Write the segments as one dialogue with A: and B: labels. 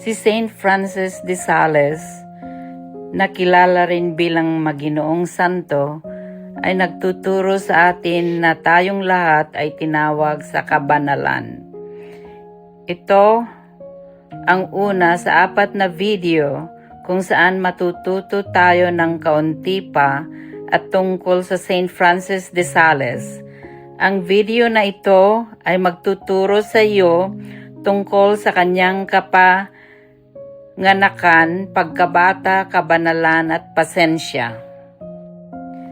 A: Si Saint Francis de Sales, nakilala rin bilang Maginoong Santo, ay nagtuturo sa atin na tayong lahat ay tinawag sa kabanalan. Ito ang una sa apat na video kung saan matututo tayo ng kaunti pa at tungkol sa Saint Francis de Sales. Ang video na ito ay magtuturo sa iyo tungkol sa kanyang kapanganakan, pagkabata, kabanalan at pasensya.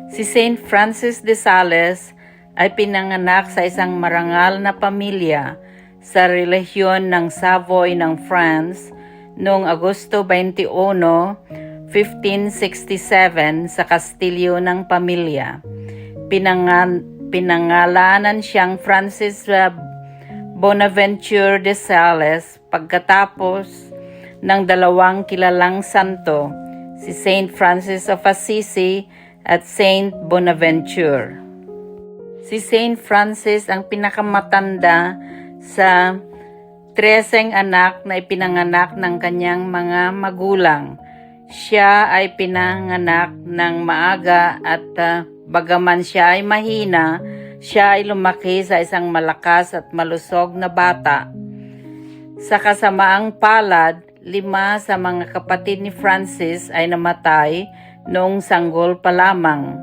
A: Si Saint Francis de Sales ay pinanganak sa isang marangal na pamilya sa relihiyon ng Savoy ng France noong Agosto 21, 1567 sa kastilyo ng pamilya. Pinangan, pinangalanan siyang Francis Bonaventure de Sales pagkatapos ng dalawang kilalang santo, si Saint Francis of Assisi at Saint Bonaventure. Si Saint Francis ang pinakamatanda sa treseng anak na ipinanganak ng kanyang mga magulang. Siya ay pinanganak ng maaga at uh, bagaman siya ay mahina, siya ay lumaki sa isang malakas at malusog na bata. Sa kasamaang palad, lima sa mga kapatid ni Francis ay namatay noong sanggol pa lamang.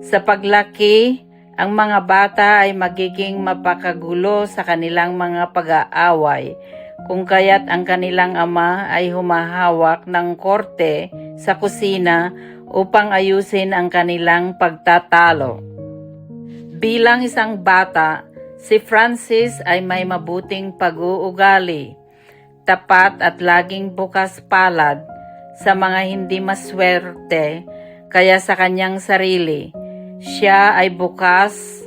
A: Sa paglaki, ang mga bata ay magiging mapakagulo sa kanilang mga pag-aaway, kung kaya't ang kanilang ama ay humahawak ng korte sa kusina upang ayusin ang kanilang pagtatalo. Bilang isang bata, si Francis ay may mabuting pag-uugali, tapat at laging bukas palad sa mga hindi maswerte kaya sa kanyang sarili. Siya ay bukas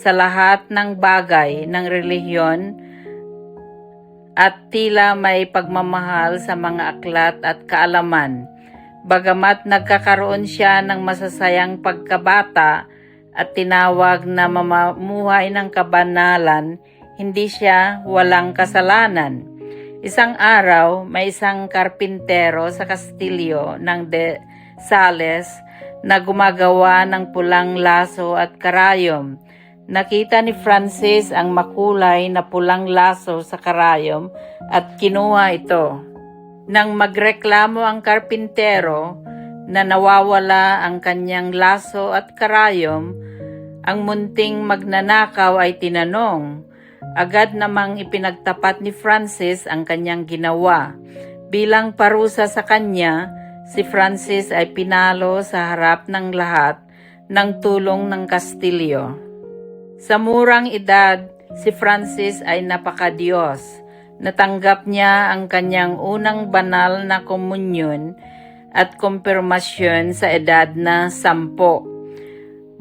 A: sa lahat ng bagay ng relihiyon at tila may pagmamahal sa mga aklat at kaalaman. Bagamat nagkakaroon siya ng masasayang pagkabata at tinawag na mamamuhay ng kabanalan, hindi siya walang kasalanan. Isang araw, may isang karpintero sa kastilyo ng De Sales na gumagawa ng pulang laso at karayom. Nakita ni Francis ang makulay na pulang laso sa karayom at kinuha ito. Nang magreklamo ang karpintero na nawawala ang kanyang laso at karayom, ang munting magnanakaw ay tinanong. Agad namang ipinagtapat ni Francis ang kanyang ginawa. Bilang parusa sa kanya, si Francis ay pinalo sa harap ng lahat ng tulong ng Kastilyo. Sa murang edad, si Francis ay napakadiyos. Natanggap niya ang kanyang unang banal na komunyon at kumpirmasyon sa edad na sampo.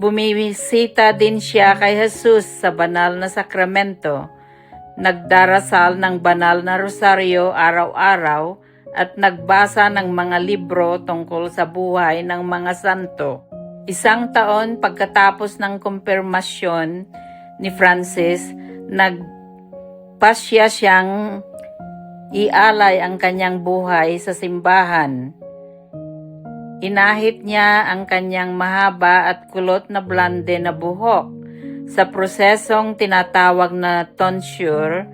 A: Bumibisita din siya kay Jesus sa banal na sakramento. Nagdarasal ng banal na rosaryo araw-araw at nagbasa ng mga libro tungkol sa buhay ng mga santo. Isang taon pagkatapos ng kumpirmasyon ni Francis, nagpasya siyang ialay ang kanyang buhay sa simbahan. Inahit niya ang kanyang mahaba at kulot na blonde na buhok sa prosesong tinatawag na tonsure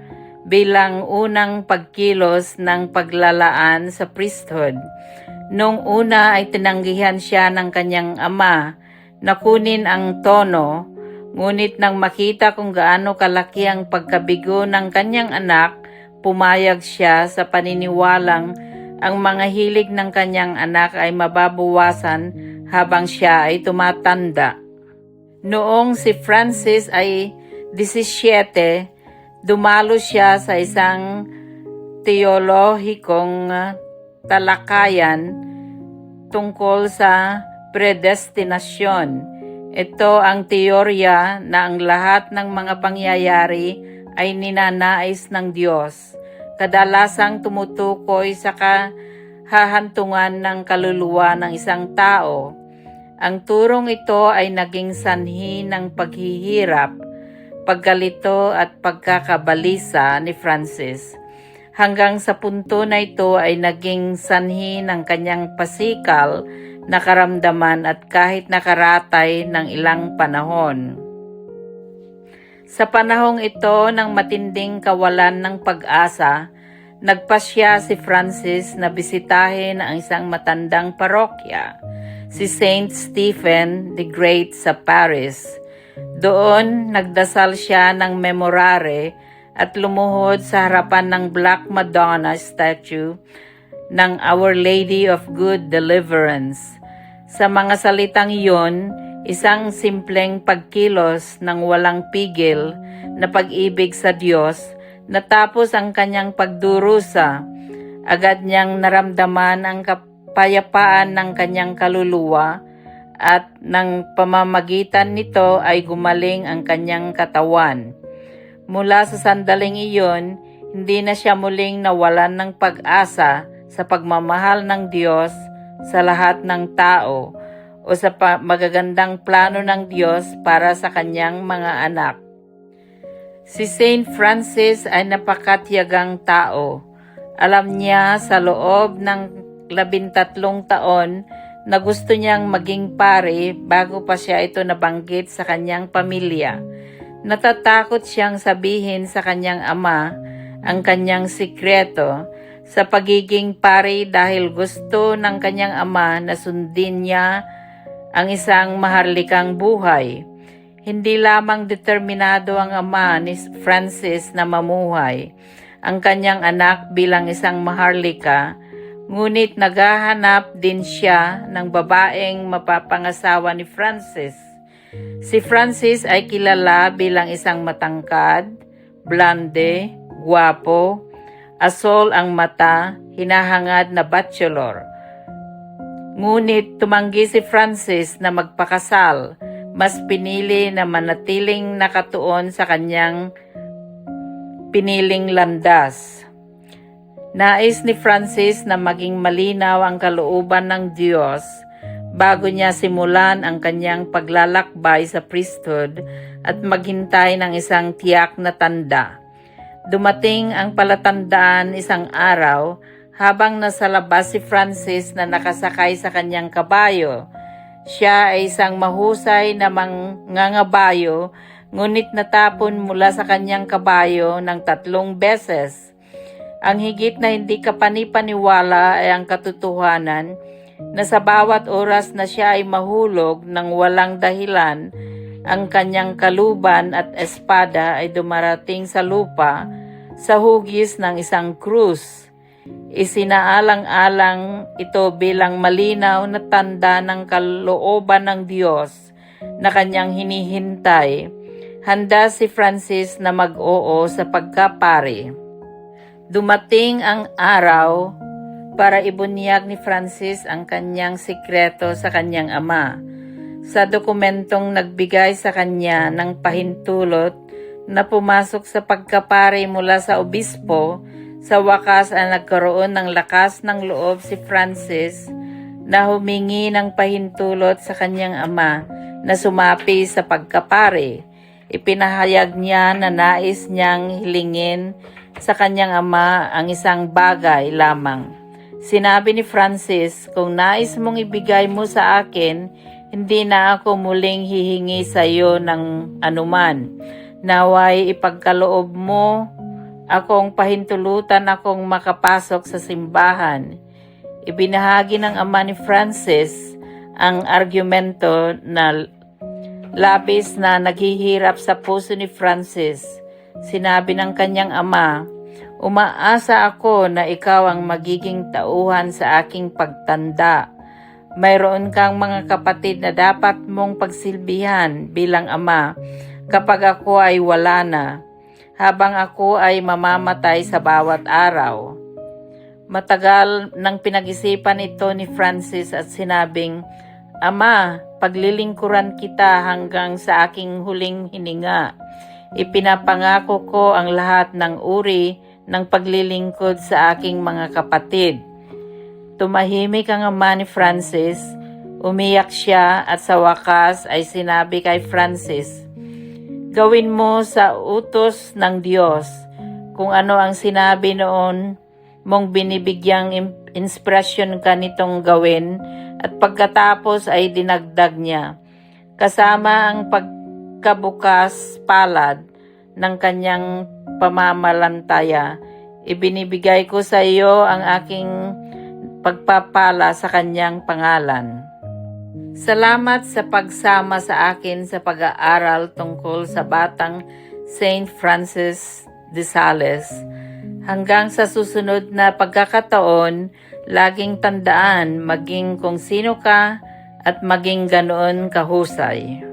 A: bilang unang pagkilos ng paglalaan sa priesthood. Noong una ay tinanggihan siya ng kanyang ama na kunin ang tono, ngunit nang makita kung gaano kalaki ang pagkabigo ng kanyang anak, pumayag siya sa paniniwalang ang mga hilig ng kanyang anak ay mababawasan habang siya ay tumatanda. Noong si Francis ay 17, dumalo siya sa isang teolohikong talakayan tungkol sa predestinasyon. Ito ang teorya na ang lahat ng mga pangyayari ay ninanais ng Diyos kadalasang tumutukoy sa kahahantungan ng kaluluwa ng isang tao. Ang turong ito ay naging sanhi ng paghihirap, pagkalito at pagkakabalisa ni Francis. hanggang sa punto na ito ay naging sanhi ng kanyang pasikal na karamdaman at kahit nakaratay ng ilang panahon. Sa panahong ito ng matinding kawalan ng pag-asa, nagpasya si Francis na bisitahin ang isang matandang parokya, si Saint Stephen the Great sa Paris. Doon, nagdasal siya ng memorare at lumuhod sa harapan ng Black Madonna statue ng Our Lady of Good Deliverance. Sa mga salitang iyon, isang simpleng pagkilos ng walang pigil na pag-ibig sa Diyos natapos ang kanyang pagdurusa. Agad niyang naramdaman ang kapayapaan ng kanyang kaluluwa at ng pamamagitan nito ay gumaling ang kanyang katawan. Mula sa sandaling iyon, hindi na siya muling nawalan ng pag-asa sa pagmamahal ng Diyos sa lahat ng tao o sa magagandang plano ng Diyos para sa kanyang mga anak. Si Saint Francis ay napakatyagang tao. Alam niya sa loob ng labintatlong taon na gusto niyang maging pare bago pa siya ito nabanggit sa kanyang pamilya. Natatakot siyang sabihin sa kanyang ama ang kanyang sikreto sa pagiging pare dahil gusto ng kanyang ama na sundin niya ang isang maharlikang buhay. Hindi lamang determinado ang ama ni Francis na mamuhay ang kanyang anak bilang isang maharlika, ngunit naghahanap din siya ng babaeng mapapangasawa ni Francis. Si Francis ay kilala bilang isang matangkad, blonde, guwapo, asol ang mata, hinahangad na bachelor. Ngunit tumanggi si Francis na magpakasal, mas pinili na manatiling nakatuon sa kanyang piniling landas. Nais ni Francis na maging malinaw ang kalooban ng Diyos bago niya simulan ang kanyang paglalakbay sa priesthood at maghintay ng isang tiyak na tanda. Dumating ang palatandaan isang araw habang nasa labas si Francis na nakasakay sa kanyang kabayo. Siya ay isang mahusay na mangangabayo ngunit natapon mula sa kanyang kabayo ng tatlong beses. Ang higit na hindi kapanipaniwala ay ang katotohanan na sa bawat oras na siya ay mahulog ng walang dahilan, ang kanyang kaluban at espada ay dumarating sa lupa sa hugis ng isang krus. Isinaalang-alang ito bilang malinaw na tanda ng kalooban ng Diyos na kanyang hinihintay. Handa si Francis na mag-oo sa pagkapare. Dumating ang araw para ibunyag ni Francis ang kanyang sikreto sa kanyang ama. Sa dokumentong nagbigay sa kanya ng pahintulot na pumasok sa pagkapare mula sa obispo, sa wakas ay nagkaroon ng lakas ng loob si Francis na humingi ng pahintulot sa kanyang ama na sumapi sa pagkapare. Ipinahayag niya na nais niyang hilingin sa kanyang ama ang isang bagay lamang. Sinabi ni Francis, kung nais mong ibigay mo sa akin, hindi na ako muling hihingi sa iyo ng anuman. Naway ipagkaloob mo akong pahintulutan akong makapasok sa simbahan. Ibinahagi ng ama ni Francis ang argumento na labis na naghihirap sa puso ni Francis. Sinabi ng kanyang ama, Umaasa ako na ikaw ang magiging tauhan sa aking pagtanda. Mayroon kang mga kapatid na dapat mong pagsilbihan bilang ama kapag ako ay wala na, habang ako ay mamamatay sa bawat araw. Matagal nang pinag-isipan ito ni Francis at sinabing, Ama, paglilingkuran kita hanggang sa aking huling hininga. Ipinapangako ko ang lahat ng uri ng paglilingkod sa aking mga kapatid. Tumahimik ang ama ni Francis, umiyak siya at sa wakas ay sinabi kay Francis, Gawin mo sa utos ng Diyos. kung ano ang sinabi noon mong binibigyang inspirasyon ka nitong gawin at pagkatapos ay dinagdag niya. Kasama ang pagkabukas palad ng kanyang pamamalantaya, ibinibigay ko sa iyo ang aking pagpapala sa kanyang pangalan. Salamat sa pagsama sa akin sa pag-aaral tungkol sa batang Saint Francis de Sales. Hanggang sa susunod na pagkakataon, laging tandaan maging kung sino ka at maging ganoon kahusay.